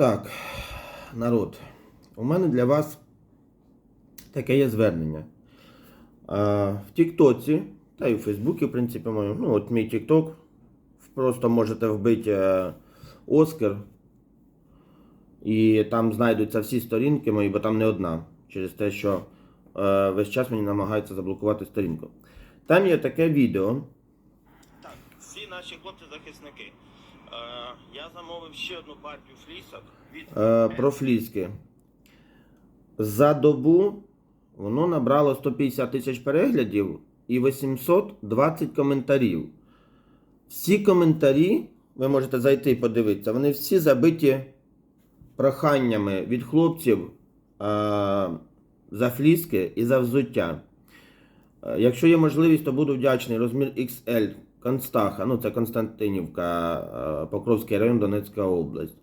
Так, народ, у мене для вас таке є звернення. А, в Тіктоці, та й у Фейсбуці, в принципі, мою, ну, от мій Тікток, просто можете вбити е, Оскар, і там знайдуться всі сторінки мої, бо там не одна, через те, що е, весь час мені намагаються заблокувати сторінку. Там є таке відео. Так, всі наші хлопці-захисники. Е, я замовив ще одну партію флісок Е, про фліски. За добу воно набрало 150 тисяч переглядів і 820 коментарів. Всі коментарі, ви можете зайти і подивитися, вони всі забиті проханнями від хлопців е, за фліски і за взуття. Якщо є можливість, то буду вдячний. Розмір XL Констаха, ну це Константинівка, е, Покровський район, Донецька область.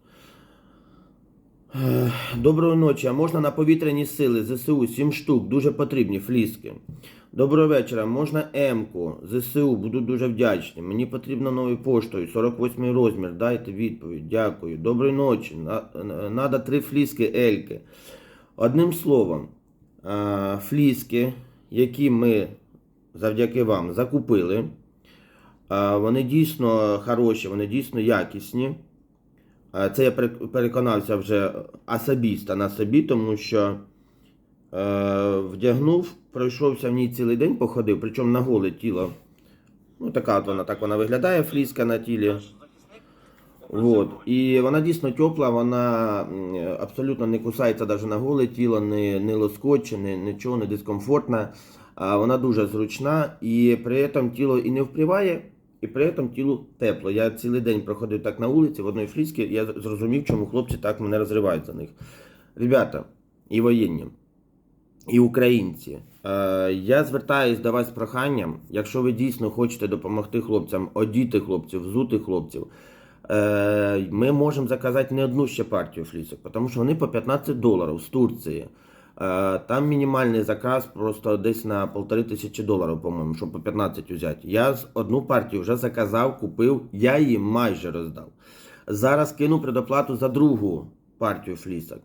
Доброї ночі. А можна на повітряні сили ЗСУ 7 штук, дуже потрібні фліски. Доброго вечора. Можна М-ку ЗСУ, буду дуже вдячний. Мені потрібно новою поштою, 48 розмір. Дайте відповідь. Дякую. Доброї ночі. На- на- Надо три фліски Ельки. Одним словом, е, фліски, які ми завдяки вам закупили, вони дійсно хороші, вони дійсно якісні. Е, Це я переконався вже особисто на собі, тому що е, вдягнув, пройшовся в ній цілий день, походив, причому на голе тіло. Ну, така от вона, так вона виглядає, фліска на тілі. Вот. І вона дійсно тепла, вона абсолютно не кусається навіть на голе тіло, не, не лоскоче, не, нічого, не дискомфортна. Вона дуже зручна і при цьому тіло і не впливає, і при цьому тілу тепло. Я цілий день проходив так на вулиці в одній флісці, я зрозумів, чому хлопці так мене розривають за них. Ребята, і воєнні, і українці. Е, я звертаюсь до вас з проханням, якщо ви дійсно хочете допомогти хлопцям, одіти хлопців, взути хлопців. Е, Ми можемо заказати не одну ще партію флісок, тому що вони по 15 доларів з Турції. Е, Там мінімальний заказ просто десь на полтори тисячі доларів, по-моєму, щоб по 15 взяти. Я одну партію вже заказав, купив, я її майже роздав. Зараз кину предоплату за другу партію флісок.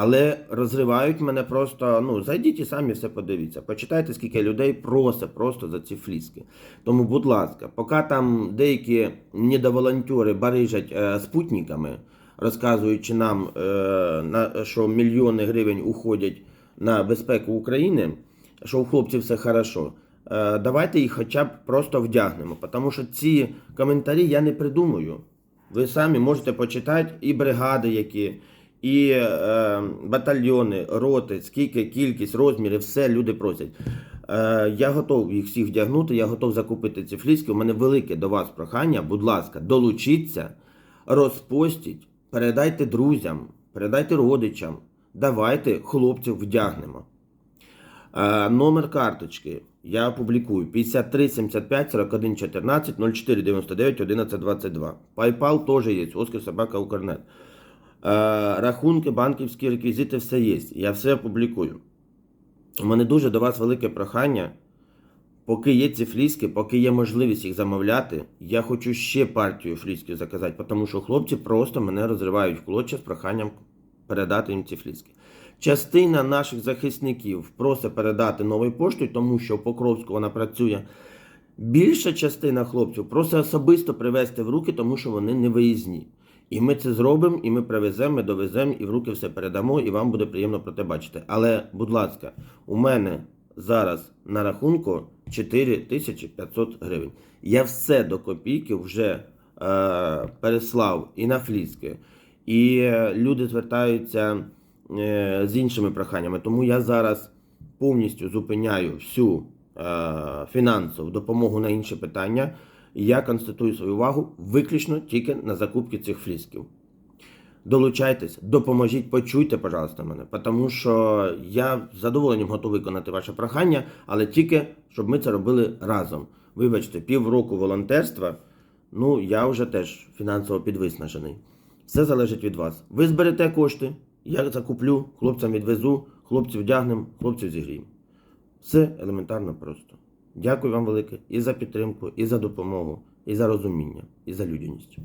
Але розривають мене просто. Ну, зайдіть і самі все подивіться. Почитайте, скільки людей просить просто за ці фліски. Тому, будь ласка, поки там деякі недоволонтери барижать е, спутниками, розказуючи нам, е, що мільйони гривень уходять на безпеку України, що у хлопців все хорошо. е, Давайте їх хоча б просто вдягнемо, тому що ці коментарі я не придумую. Ви самі можете почитати і бригади, які, і е, батальйони, роти, скільки, кількість, розміри, все люди просять. Е, я готов їх всіх вдягнути, я готов закупити ці фліски. У мене велике до вас прохання. Будь ласка, долучіться, розпостіть, передайте друзям, передайте родичам. Давайте хлопців вдягнемо. Е, номер карточки я публікую 53 75 41 14 04 99 11 22. PayPal теж є, Оскар Собака Укрнет. Е, рахунки, банківські реквізити, все є. Я все публікую. У мене дуже до вас велике прохання. Поки є ці фліски, поки є можливість їх замовляти, я хочу ще партію флісків заказати, тому що хлопці просто мене розривають в клоча з проханням передати їм ці фліски. Частина наших захисників просить передати новою поштою, тому що в Покровську вона працює. Більша частина хлопців просить особисто привезти в руки, тому що вони не виїзні. І ми це зробимо, і ми привеземо, ми довеземо, і в руки все передамо, і вам буде приємно про те бачити. Але, будь ласка, у мене зараз на рахунку 4500 гривень. Я все до копійки вже е, переслав і на фліски, і е, люди звертаються е, з іншими проханнями. Тому я зараз повністю зупиняю всю е, фінансову допомогу на інші питання. Я констатую свою увагу виключно тільки на закупки цих флісків. Долучайтесь, допоможіть, почуйте, пожалуйста, мене, тому що я з задоволенням готовий виконати ваше прохання, але тільки щоб ми це робили разом. Вибачте, півроку волонтерства, ну я вже теж фінансово підвиснажений. Все залежить від вас. Ви зберете кошти, я закуплю, хлопцям відвезу, хлопців вдягнемо, хлопців зігріємо. Все елементарно просто. Дякую вам велике і за підтримку, і за допомогу, і за розуміння, і за людяність.